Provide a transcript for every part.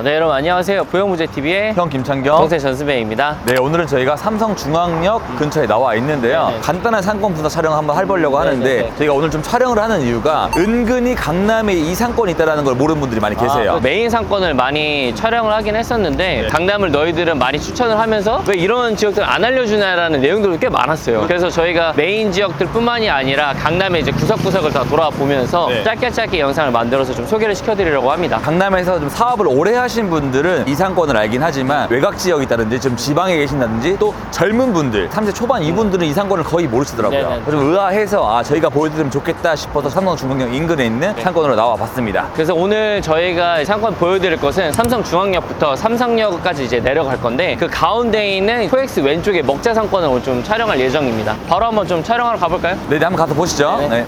네 여러분 안녕하세요 보영무제TV의 형 김창경. 동생 전수배입니다 네, 오늘은 저희가 삼성중앙역 근처에 나와 있는데요. 네네. 간단한 상권 분석 촬영 한번 해보려고 하는데 네네네. 저희가 오늘 좀 촬영을 하는 이유가 은근히 강남에 이 상권이 있다는 걸 모르는 분들이 많이 계세요. 아, 그 메인 상권을 많이 촬영을 하긴 했었는데 네. 강남을 너희들은 많이 추천을 하면서 왜 이런 지역들 안 알려주냐라는 내용들도 꽤 많았어요 그래서 저희가 메인 지역들 뿐만이 아니라 강남의 이제 구석구석을 다 돌아보면서 네. 짧게 짧게 영상을 만들어서 좀 소개를 시켜드리려고 합니다 강남에서 좀 사업을 오래 하신 분들은 이 상권을 알긴 하지만 외곽 지역이다든지 좀 지방에 계신다든지 또 젊은 분들 30대 초반 이분들은 이 상권을 거의 모르시더라고요. 네네. 그래서 좀 의아해서 아 저희가 보여드리면 좋겠다 싶어서 삼성 중앙역 인근에 있는 네. 상권으로 나와 봤습니다. 그래서 오늘 저희가 상권 보여드릴 것은 삼성 중앙역부터 삼성역까지 이제 내려갈 건데 그 가운데 있는 코엑스 왼쪽에 먹자 상권을 오늘 좀 촬영할 예정입니다 바로 한번 좀 촬영하러 가볼까요? 네, 네, 한번 가서 보시죠. 네네. 네.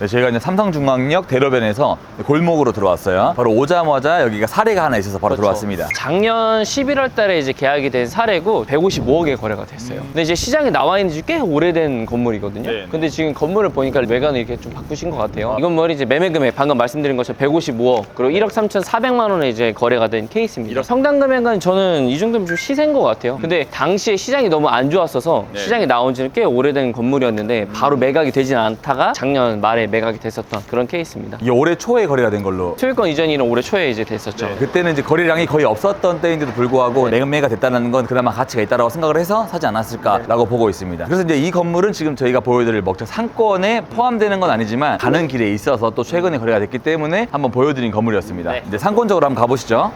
네, 저희가 이제 삼성중앙역 대로변에서 골목으로 들어왔어요. 바로 오자마자 여기가 사례가 하나 있어서 바로 들어왔습니다. 작년 11월 달에 이제 계약이 된 사례고 155억에 거래가 됐어요. 근데 이제 시장에 나와 있는 지 꽤 오래된 건물이거든요. 음. 네. 근데 지금 건물을 보니까 외관을 이렇게 좀 바꾸신 것 같아요. 이 건물이 이제 매매 금액 방금 말씀드린 것처럼 155억 그리고 1억 3,400만 원에 이제 거래가 된 케이스입니다. 성당 금액은 저는 이 정도면 좀 시세인 것 같아요. 근데 당시에 시장이 너무 안 좋았어서 음. 네. 음. 시장에 나온 지는 꽤 오래된 건물이었는데 바로 매각이 되진 않다가 작년 말에 매각이 됐었던 그런 케이스입니다. 이게 올해 초에 거래가 된 걸로. 소유권 이전이는 올해 초에 이제 됐었죠. 그때는 이제 거래량이 거의 없었던 때인데도 불구하고 매매가 됐다는 건 그나마 가치가 있다고 생각을 해서 사지 않았을까라고 보고 있습니다. 그래서 이제 이 건물은 지금 저희가 보여드릴 먹자 상권에 포함되는 건 아니지만 가는 길에 있어서 또 최근에 거래가 됐기 때문에 한번 보여드린 건물이었습니다. 네. 이제 상권적으로 한번 가보시죠.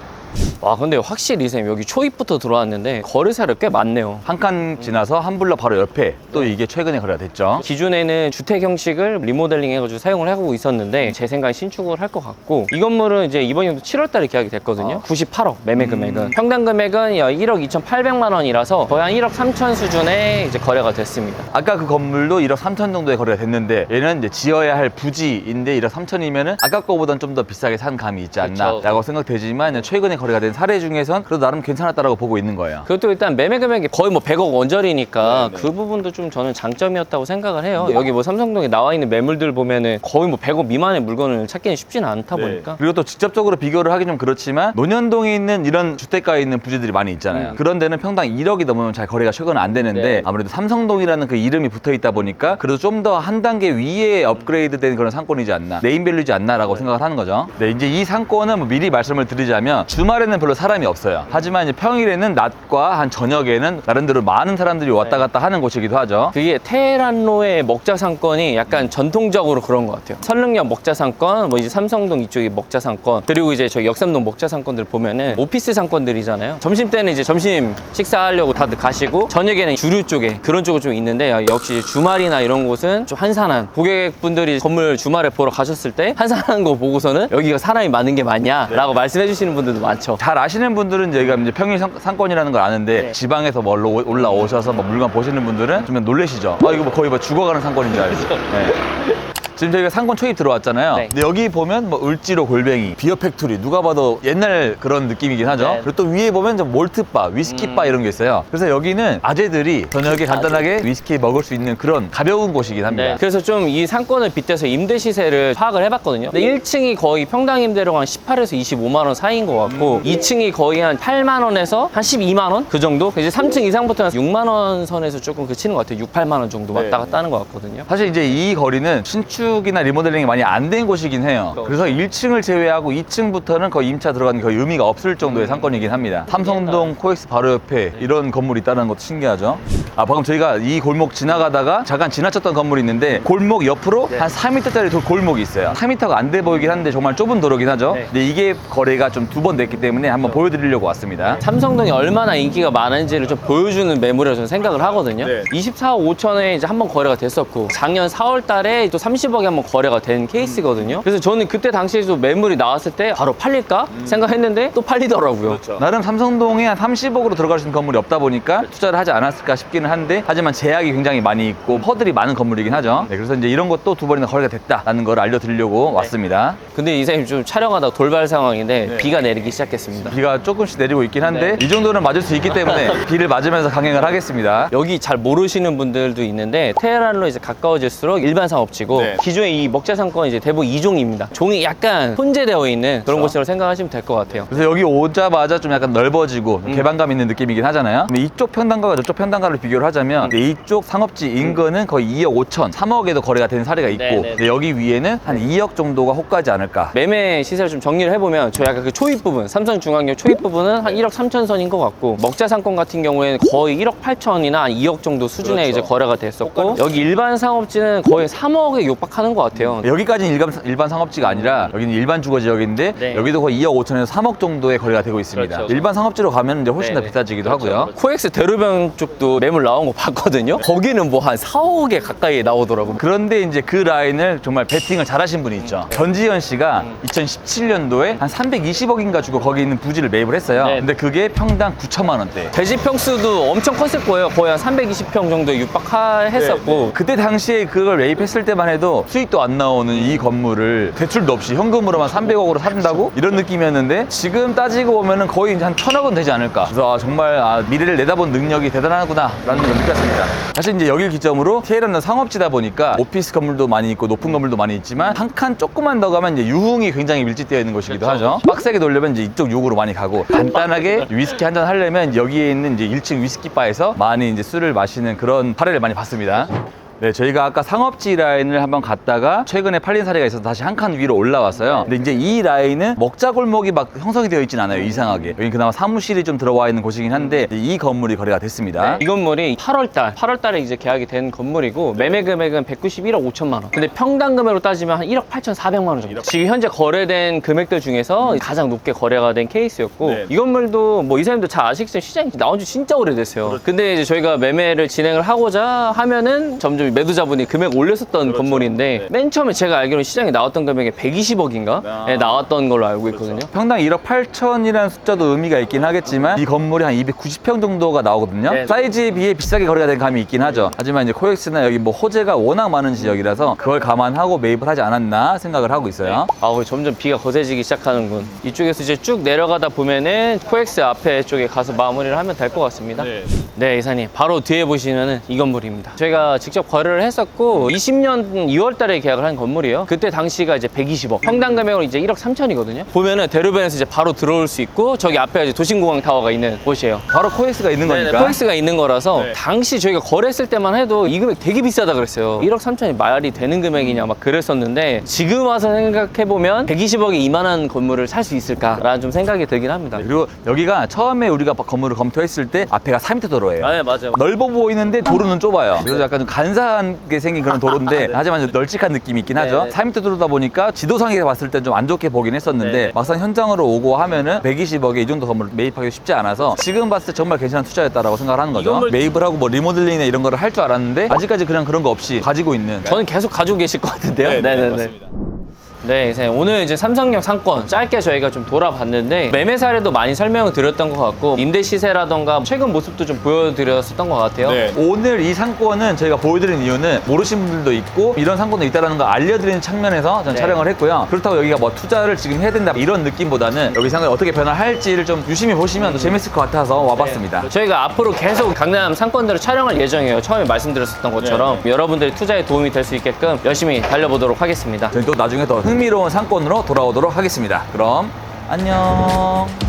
와 근데 확실히 쌤 여기 초입부터 들어왔는데 거래사를 꽤 많네요. 한 칸 지나서 한 블럭 바로 옆에 또 이게 최근에 거래가 됐죠. 기존에는 주택 형식을 리모델링 해가지고 사용을 하고 있었는데 제 생각에 신축을 할 것 같고 이 건물은 이제 이번 연도 7월 달에 계약이 됐거든요. 98억 매매 금액은. 평당 금액은 1억 2,800만 원이라서 거의 한 1억 3천 수준에 이제 거래가 됐습니다. 아까 그 건물도 1억 3천 정도에 거래가 됐는데 얘는 이제 지어야 할 부지인데 1억 3천이면은 아까 거보단 좀 더 비싸게 산 감이 있지 않나라고. 생각되지만 최근에 거래가 된 사례 중에선 그래도 나름 괜찮았다라고 보고 있는 거예요. 그것도 일단 매매 금액이 거의 뭐 100억 원짜리니까 그 부분도 좀 저는 장점이었다고 생각을 해요 여기 뭐 삼성동에 나와 있는 매물들 보면은 거의 뭐 100억 미만의 물건을 찾기는 쉽지는 않다 보니까 그리고 또 직접적으로 비교를 하기 좀 그렇지만 논현동에 있는 이런 주택가에 있는 부지들이 많이 있잖아요. 그런 데는 평당 1억이 넘으면 잘 거래가 최근 안 되는데 네. 아무래도 삼성동이라는 그 이름이 붙어 있다 보니까 그래도 좀 더 한 단계 위에 업그레이드된 그런 상권이지 않나 네임밸류지 않나라고 생각을 하는 거죠. 네, 이제 이 상권은 뭐 미리 말씀을 드리자면 주말 에는 별로 사람이 없어요. 하지만 이제 평일에는 낮과 한 저녁에는 나름대로 많은 사람들이 왔다 갔다 하는 곳이기도 하죠. 그게 테헤란로의 먹자 상권이 약간 전통적으로 그런 것 같아요. 설릉역 먹자 상권, 뭐 이제 삼성동 이쪽이 먹자 상권, 그리고 이제 저희 역삼동 먹자 상권들 보면은 오피스 상권들이잖아요. 점심 때는 이제 점심 식사하려고 다들 가시고 저녁에는 주류 쪽에 그런 쪽은 좀 있는데 야, 역시 주말이나 이런 곳은 좀 한산한 고객분들이 건물 주말에 보러 가셨을 때 한산한 거 보고서는 여기가 사람이 많은 게 맞냐라고 말씀해 주시는 분들도 많죠. 잘 아시는 분들은 저희가 이제 평일 상- 상권이라는 걸 아는데 네. 지방에서 뭐 올라- 올라오셔서 뭐 물건 보시는 분들은 좀 놀라시죠. 아 이거 뭐 거의 뭐 죽어가는 상권인 줄 알죠. 네. 지금 저희가 상권 초입 들어왔잖아요. 네. 근데 여기 보면 뭐 을지로 골뱅이, 비어 팩토리 누가 봐도 옛날 그런 느낌이긴 하죠. 네. 음. 그리고 또 위에 보면 저 몰트바, 위스키바 이런 게 있어요. 그래서 여기는 아재들이 저녁에 간단하게 위스키 먹을 수 있는 그런 가벼운 곳이긴 합니다. 네. 그래서 좀 이 상권을 빗대서 임대 시세를 파악을 해봤거든요. 근데 1층이 거의 평당 임대료가 한 18에서 25만 원 사이인 것 같고 2층이 거의 한 8만 원에서 한 12만 원 그 정도. 이제 3층 이상부터는 6만 원 선에서 조금 그치는 것 같아요. 6, 8만 원 정도 왔다 갔다 하는 것 같거든요. 사실 이제 이 거리는 신축 이나 리모델링이 많이 안 된 곳이긴 해요. 그렇죠. 그래서 1층을 제외하고 2층부터는 거의 임차 들어가는 게 거의 의미가 없을 정도의 상권이긴 합니다. 삼성동 코엑스 바로 옆에 이런 건물이 있다는 것도 신기하죠. 아, 방금 저희가 이 골목 지나가다가 잠깐 지나쳤던 건물이 있는데 골목 옆으로 한 4m짜리 골목이 있어요. 4m가 안 돼 보이긴 한데 정말 좁은 도로긴 하죠. 네. 근데 이게 거래가 좀 두 번 됐기 때문에 한번 보여드리려고 왔습니다. 삼성동이 얼마나 인기가 많은지를 좀 보여주는 매물이라고 저는 생각을 하거든요. 네. 24억 5천에 이제 한 번 거래가 됐었고 작년 4월 달에 또 30 억에 한번 거래가 된 케이스거든요. 그래서 저는 그때 당시에도 매물이 나왔을 때 바로 팔릴까 생각했는데 또 팔리더라고요. 나름 삼성동에 한 30억으로 들어갈 수 있는 건물이 없다 보니까 투자를 하지 않았을까 싶기는 한데 하지만 제약이 굉장히 많이 있고 허들이 많은 건물이긴 하죠. 네, 그래서 이제 이런 것도 두 번이나 거래가 됐다라는 걸 알려드리려고 왔습니다. 근데 이사님 좀 촬영하다 돌발 상황인데 비가 내리기 시작했습니다. 비가 조금씩 내리고 있긴 한데 네. 이 정도는 맞을 수 있기 때문에 비를 맞으면서 강행을 하겠습니다. 여기 잘 모르시는 분들도 있는데 테헤란로 이제 가까워질수록 일반 상업지고 네. 기존의 이 먹자 상권 이제 대부분 2종입니다. 종이 약간 혼재되어 있는 그런 곳이라고 생각하시면 될 것 같아요. 그래서 여기 오자마자 좀 약간 넓어지고 음. 개방감 있는 느낌이긴 하잖아요. 근데 이쪽 평당가가 저쪽 평당가를 비교를 하자면 음. 이쪽 상업지 인근은 거의 2억 5천, 3억에도 거래가 되는 사례가 있고 네, 네. 근데 여기 위에는 한 2억 정도가 혹가지 않을까. 매매 시세를 좀 정리를 해보면 저 약간 그 초입 부분 삼성중앙역 초입 부분은 한 1억 3천 선인 것 같고 먹자 상권 같은 경우에는 거의 1억 8천이나 한 2억 정도 수준에 그렇죠. 이제 거래가 됐었고 여기 일반 상업지는 거의 3억에 육박 하는 것 같아요. 여기까지는 일반, 일반 상업지가 아니라 여기는 일반 주거 지역인데 네. 여기도 거의 2억 5천에서 3억 정도의 거래가 되고 있습니다. 그렇죠. 일반 상업지로 가면 이제 훨씬 더 네네. 비싸지기도 그렇죠, 하고요. 그렇죠. 코엑스 대로변 쪽도 매물 나온 거 봤거든요. 거기는 뭐 한 4억에 가까이 나오더라고요. 그런데 이제 그 라인을 정말 베팅을 잘하신 분이 있죠. 전지현 씨가 음. 2017년도에 한 320억인가 주고 거기 있는 부지를 매입을 했어요. 네. 근데 그게 평당 9천만 원대. 대지 평수도 엄청 컸을 거예요. 거의 한 320평 정도에 육박했었고 그때 당시에 그걸 매입했을 때만 해도 수익도 안 나오는 이 건물을 대출도 없이 현금으로만 300억으로 산다고 이런 느낌이었는데 지금 따지고 보면은 거의 이제 한 천억은 되지 않을까. 그래서 아, 정말 아, 미래를 내다본 능력이 대단하구나라는 걸 느꼈습니다. 사실 이제 여기를 기점으로 TL은 상업지다 보니까 오피스 건물도 많이 있고 높은 건물도 많이 있지만 한 칸 조금만 더 가면 이제 유흥이 굉장히 밀집되어 있는 곳이기도 그렇죠. 하죠. 빡세게 돌려면 이제 이쪽 욕으로 많이 가고 간단하게 위스키 한 잔 하려면 여기에 있는 이제 1층 위스키 바에서 많이 이제 술을 마시는 그런 사례를 많이 봤습니다. 네, 저희가 아까 상업지 라인을 한번 갔다가 최근에 팔린 사례가 있어서 다시 한 칸 위로 올라왔어요. 근데 이제 이 라인은 먹자 골목이 막 형성이 되어 있진 않아요, 이상하게. 여기 그나마 사무실이 좀 들어와 있는 곳이긴 한데 이 건물이 거래가 됐습니다. 이 건물이 8월달, 8월달에 이제 계약이 된 건물이고 매매 금액은 191억 5천만 원. 근데 평당 금액으로 따지면 한 1억 8,400만 원 정도. 지금 현재 거래된 금액들 중에서 가장 높게 거래가 된 케이스였고 네. 이 건물도 뭐 이사님도 잘 아시겠지만 시장이 나온 지 진짜 오래됐어요. 근데 이제 저희가 매매를 진행을 하고자 하면은 점점 매도자분이 금액 올렸었던 건물인데 맨 처음에 제가 알기로는 시장에 나왔던 금액이 120억인가 아. 네, 나왔던 걸로 알고 있거든요. 평당 1억 8천이라는 숫자도 의미가 있긴 하겠지만 이 건물이 한 290평 정도가 나오거든요. 네. 사이즈에 비해 비싸게 거래가 된 감이 있긴 하죠. 하지만 이제 코엑스나 여기 뭐 호재가 워낙 많은 지역이라서 그걸 감안하고 매입을 하지 않았나 생각을 하고 있어요. 아, 우리 점점 비가 거세지기 시작하는군. 이쪽에서 이제 쭉 내려가다 보면은 코엑스 앞에 쪽에 가서 마무리를 하면 될 것 같습니다. 네. 이사님. 바로 뒤에 보시면은 이 건물입니다. 저희가 직접 거래를 했었고 20년 2월 달에 계약을 한 건물이에요. 그때 당시가 이제 120억. 평당 금액으로 이제 1억 3천이거든요. 보면은 대로변에서 이제 바로 들어올 수 있고 저기 앞에 이제 도심공항 타워가 있는 곳이에요. 바로 코엑스가 있는 네네, 거니까. 코엑스가 있는 거라서 네. 당시 저희가 거래했을 때만 해도 이 금액 되게 비싸다 그랬어요. 1억 3천이 말이 되는 금액이냐 막 그랬었는데 지금 와서 생각해 보면 120억에 이만한 건물을 살 수 있을까라는 좀 생각이 들긴 합니다. 그리고 여기가 처음에 우리가 건물을 검토했을 때 앞에가 4m 도로예요. 네 맞아요. 넓어 보이는데 도로는 좁아요. 그래서 약간 좀 간사 하게 생긴 그런 도로인데 하지만 좀 널찍한 느낌이 있긴 하죠. 네. 4m 도로다 보니까 지도상에 봤을 때좀안 좋게 보긴 했었는데 네. 막상 현장으로 오고 하면은 120억에 이 정도 건물 매입하기 쉽지 않아서 지금 봤을 때 정말 괜찮은 투자였다라고 생각을 하는 거죠. 건물- 매입을 하고 뭐 리모델링이나 이런 거를 할 줄 알았는데 아직까지 그냥 그런 거 없이 가지고 있는 저는 계속 가지고 계실 것 같은데요. 네, 네, 네네네. 맞습니다. 네, 이사님. 오늘 이제 삼성역 상권 짧게 저희가 좀 돌아봤는데 매매 사례도 많이 설명을 드렸던 것 같고 임대 시세라던가 최근 모습도 좀 보여드렸었던 것 같아요. 네. 오늘 이 상권은 저희가 보여드린 이유는 모르신 분들도 있고 이런 상권도 있다는 걸 알려드리는 측면에서 전 네. 촬영을 했고요. 그렇다고 여기가 뭐 투자를 지금 해야 된다 이런 느낌보다는 여기 상권이 어떻게 변화할지를 좀 유심히 보시면 더 재밌을 것 같아서 와봤습니다. 네. 저희가 앞으로 계속 강남 상권들을 촬영할 예정이에요. 처음에 말씀드렸었던 것처럼 여러분들의 투자에 도움이 될 수 있게끔 열심히 달려보도록 하겠습니다. 저희 또 나중에 더 흥미로운 상권으로 돌아오도록 하겠습니다. 그럼 안녕.